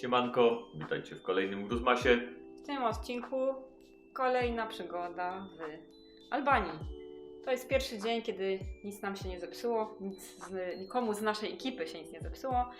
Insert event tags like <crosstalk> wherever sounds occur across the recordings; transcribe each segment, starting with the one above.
Siemanko, witajcie w kolejnym Gruzmasie. W tym odcinku kolejna przygoda w Albanii. To jest pierwszy dzień, kiedy nic nam się nie zepsuło, nic z, nikomu z naszej ekipy się nic nie zepsuło.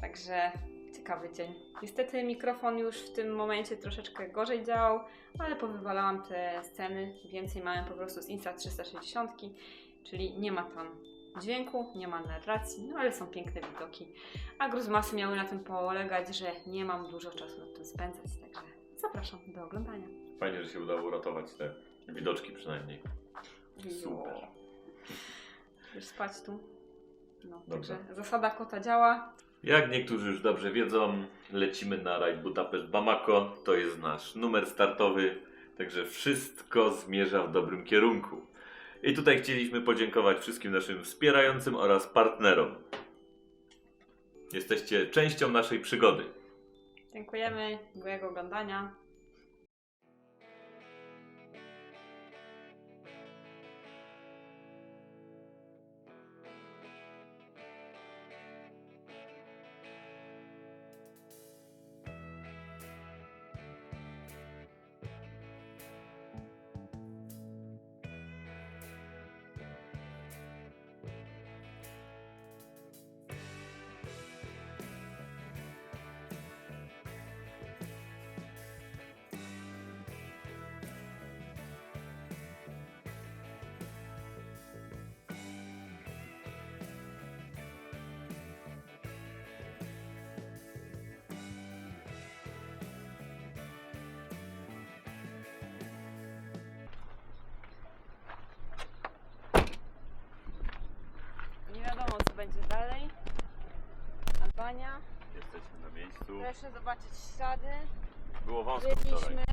Także ciekawy dzień. Niestety mikrofon już w tym momencie troszeczkę gorzej działał, ale powywalałam te sceny. Więcej mamy po prostu z Insta 360, czyli nie ma tam dźwięku, nie ma narracji, no ale są piękne widoki. A gruzmasy miały na tym polegać, że nie mam dużo czasu nad tym spędzać, także zapraszam do oglądania. Fajnie, że się udało uratować te widoczki przynajmniej. Super. Jo. Już spać tu. No, Dobrze. także zasada kota działa. Jak niektórzy już dobrze wiedzą, lecimy na rajd Budapeszt Bamako. To jest nasz numer startowy, także wszystko zmierza w dobrym kierunku. I tutaj chcieliśmy podziękować wszystkim naszym wspierającym oraz partnerom. Jesteście częścią naszej przygody. Dziękujemy, miłego oglądania. Będzie dalej. Albania. Jesteśmy na miejscu. Proszę zobaczyć ślady. Było wąsko wczoraj. Byliśmy.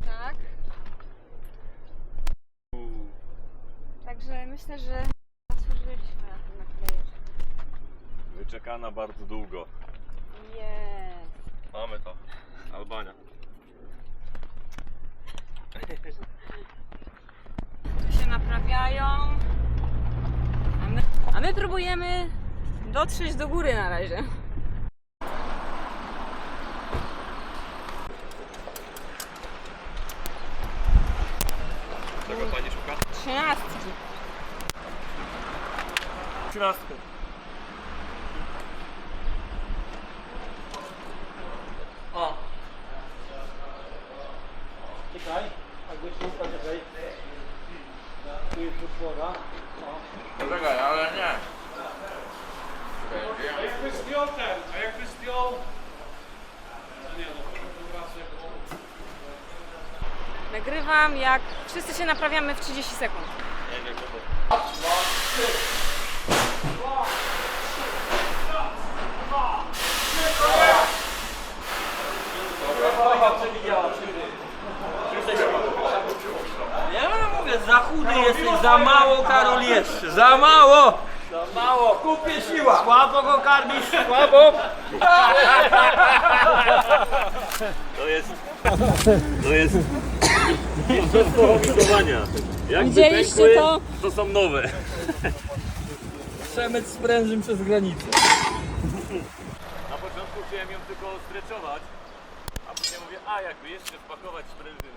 Tak. Także myślę, że zasłużyliśmy na ten naklejacz. Wyczekana bardzo długo. Jest. Mamy to. Albania. Tu się naprawiają. A my, a my próbujemy dotrzeć do góry na razie. Czego pani szuka? Trzynastki. Trzynastkę. O. Czekaj, jakby szybko, czekaj. Tu jest utwora. O. Poczekaj, ale nie. A jakby zdjął ten, a jakby zdjął... Nie no, to raz jak... Nagrywam jak wszyscy się naprawiamy w 30 sekund. Jesteś, za mało Karol jeszcze, za mało! Za mało, kupię siła! Słabo go karmisz, słabo! To jest. To jest. Mistrzostwo chomikowania. Jakby Widzieliście pękły, to? To są nowe. Przemyt z prężym przez granicę. Na początku chciałem ją tylko streczować, a później mówię, a jakby jeszcze wpakować sprężyny.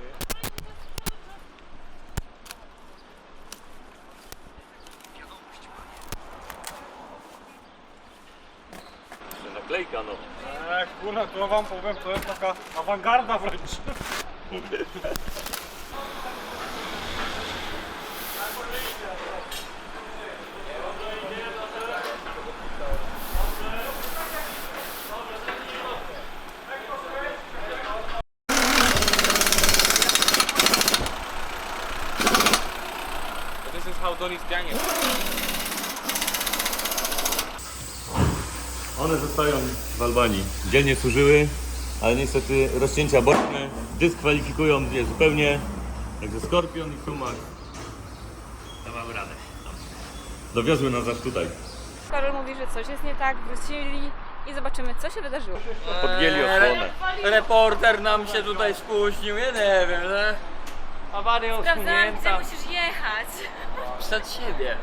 Jeszcze Naklejka no. Kurna, to wam powiem, to jest taka awangarda wręcz. One zostają w Albanii. Dzielnie służyły, ale niestety rozcięcia boczne dyskwalifikują je zupełnie. Także Skorpion i Sumak dawały radę. Dowiozły nas aż tutaj. Karol mówi, że coś jest nie tak, wrócili i zobaczymy, co się wydarzyło. Podjęli osłonę. Reporter nam się tutaj spóźnił, ja nie wiem, że... Awaria usunięta musisz jechać. przed siebie.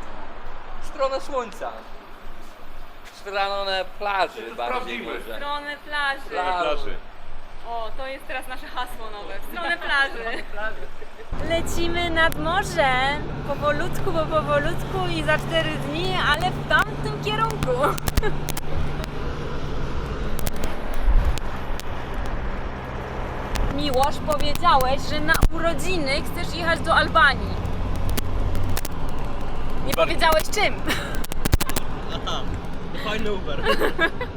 W stronę słońca. Stronę plaży bardziej prawdziwe. może. Stronę plaży. Plaży. O, to jest teraz nasze hasło nowe. W stronę plaży. Lecimy nad morze. Powolutku, bo powolutku i za cztery dni, ale w tamtym kierunku. <laughs> Miłosz, powiedziałeś, że na urodziny chcesz jechać do Albanii. Nie powiedziałeś czym. I know better.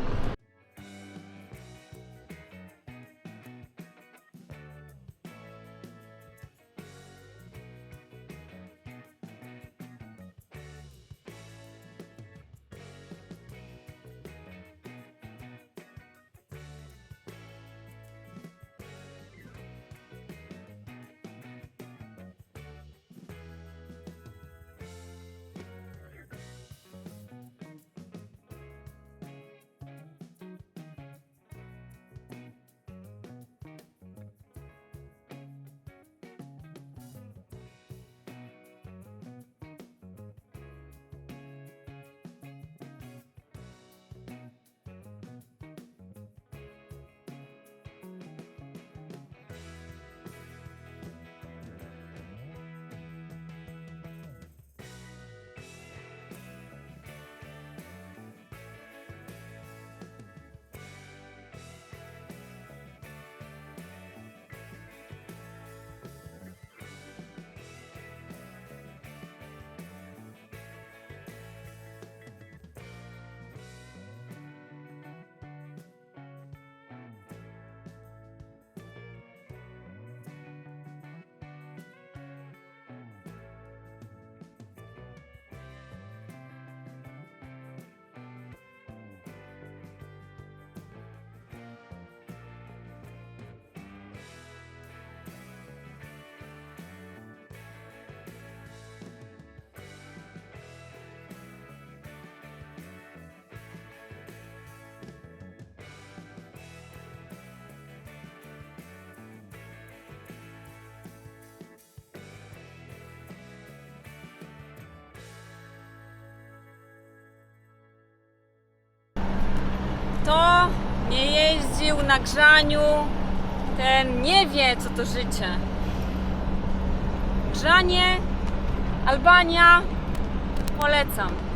Jeździł na grzaniu, ten nie wie, co to życie. Grzanie, Albania, polecam.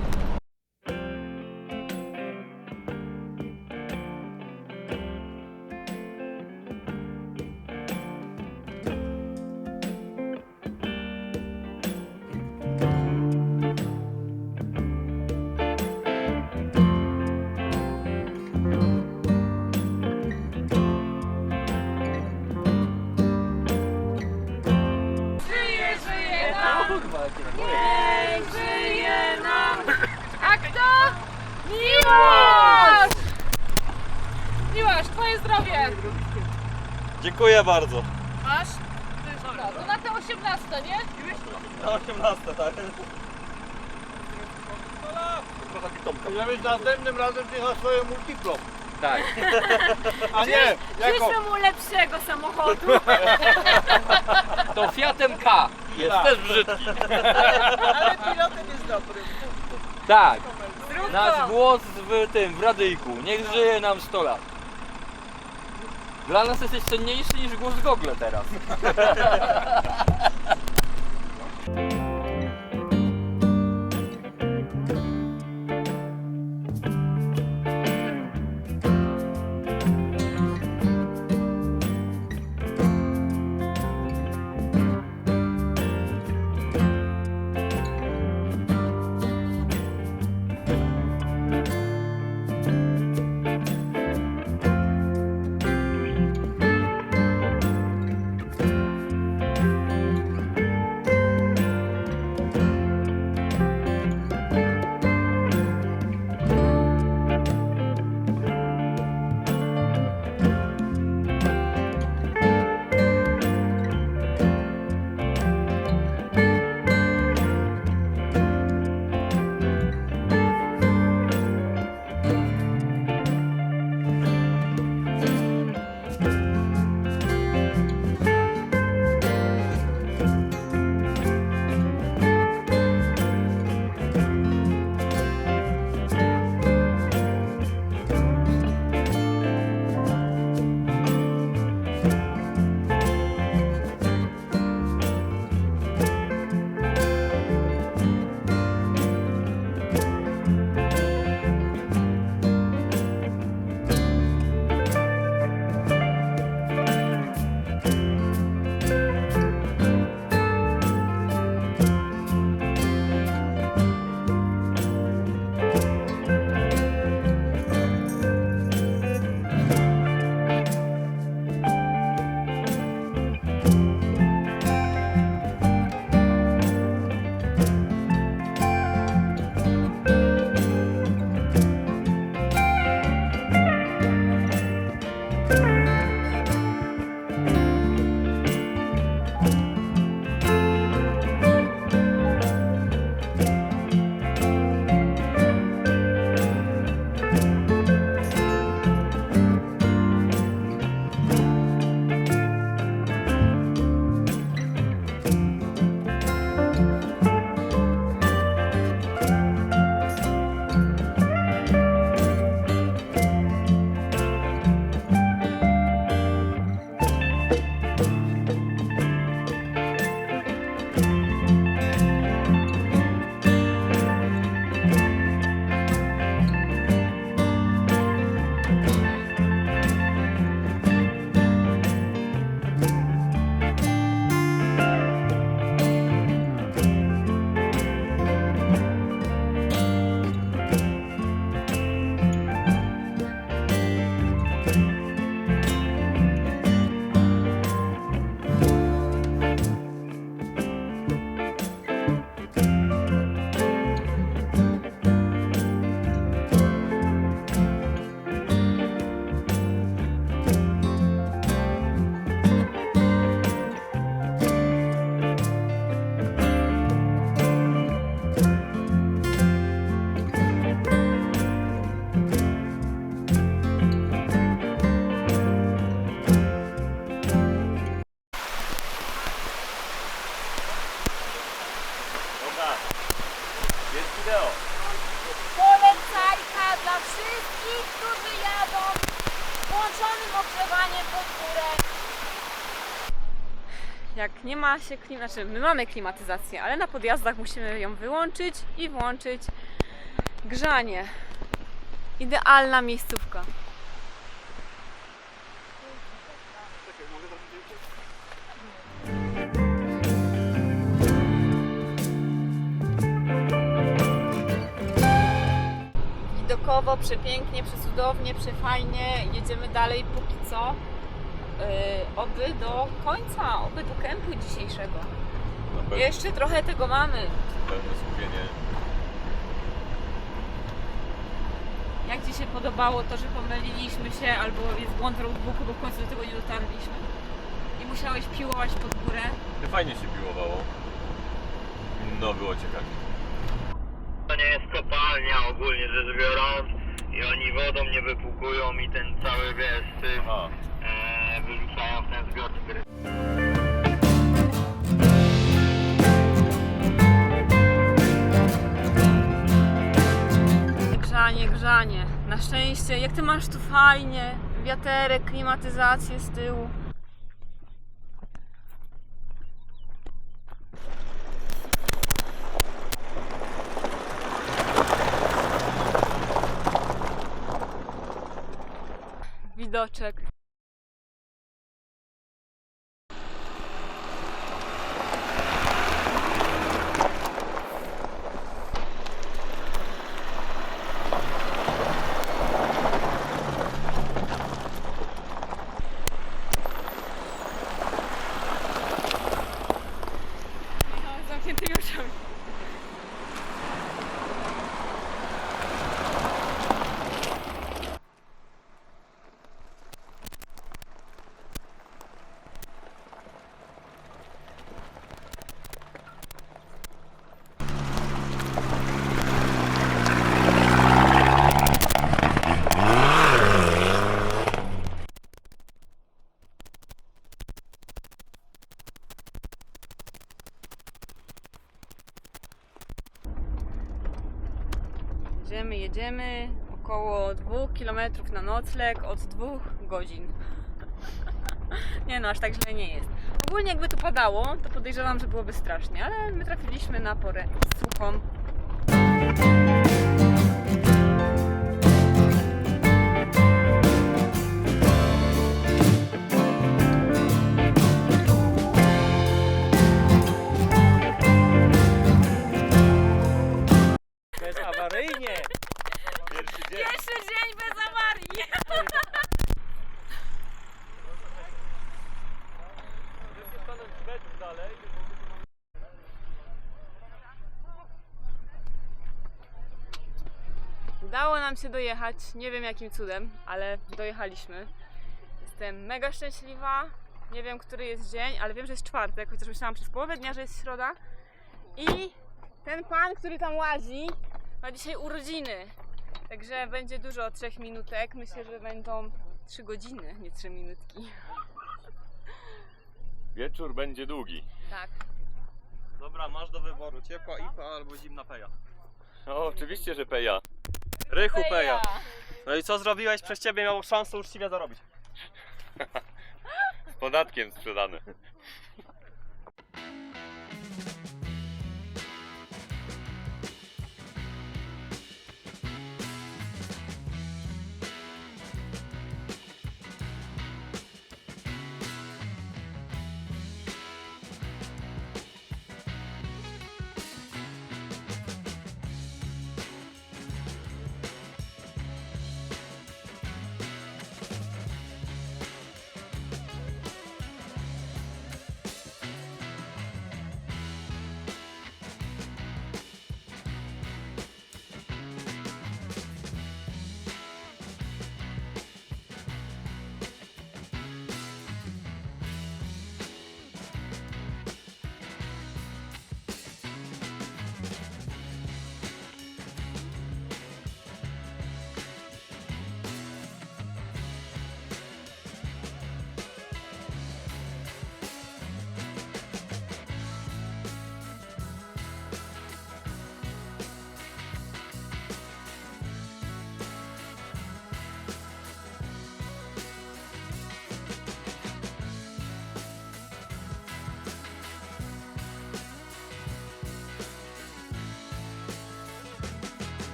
Miłość, twoje zdrowie! Dziękuję bardzo. Masz? No, to na te 18, nie? Na 18, tak. Ja być następnym razem jechał swoją multiplą. Tak. A nie, jako... Życzę mu lepszego samochodu. To Fiatem K. Jest też brzydki. Ale pilotem jest dobry. Tak. Zrób Nasz to. głos w tym, w radyjku. Niech żyje nam 100 lat. Dla nas jesteś cenniejszy niż głos Google teraz. <laughs> Polecajka dla wszystkich, którzy jadą włączonym ogrzewaniem pod górę. Jak nie ma się klim... znaczy my mamy klimatyzację, ale na podjazdach musimy ją wyłączyć i włączyć grzanie. Idealna miejscówka. Przepięknie, przecudownie, przefajnie. Jedziemy dalej póki co. Yy, oby do końca, oby do kempu dzisiejszego. Jeszcze trochę tego mamy. pełne skupienie. Jak Ci się podobało to, że pomyliliśmy się albo jest błąd w roadbooku, bo w końcu do tego nie dotarliśmy? I musiałeś piłować pod górę. Fajnie się piłowało. No było ciekawie. To nie jest kopalnia ogólnie rzecz biorąc i oni wodą nie wypłukują i ten cały wiesz Aha. e, wyrzucają w ten zbiornik. Grzanie, grzanie. Na szczęście, jak Ty masz tu fajnie. Wiaterek, klimatyzację z tyłu. Widoczek. Jedziemy. Około 2 km na nocleg od 2 godzin. <laughs> nie no, aż tak źle nie jest. Ogólnie jakby tu padało, to podejrzewam, że byłoby strasznie, ale my trafiliśmy na porę suchą. Nam się dojechać, nie wiem jakim cudem, ale dojechaliśmy. Jestem mega szczęśliwa. Nie wiem, który jest dzień, ale wiem, że jest czwartek, chociaż myślałam przez połowę dnia, że jest środa. I ten pan, który tam łazi, ma dzisiaj urodziny. Także będzie dużo trzech minutek. Myślę, że będą trzy godziny, nie trzy minutki. Wieczór będzie długi. Tak. Dobra, masz do wyboru ciepła IPA albo zimna peja. O, oczywiście, że peja. Rychu peja. No i co zrobiłeś? Przez ciebie miał szansę uczciwie zarobić. <laughs> Z podatkiem sprzedany.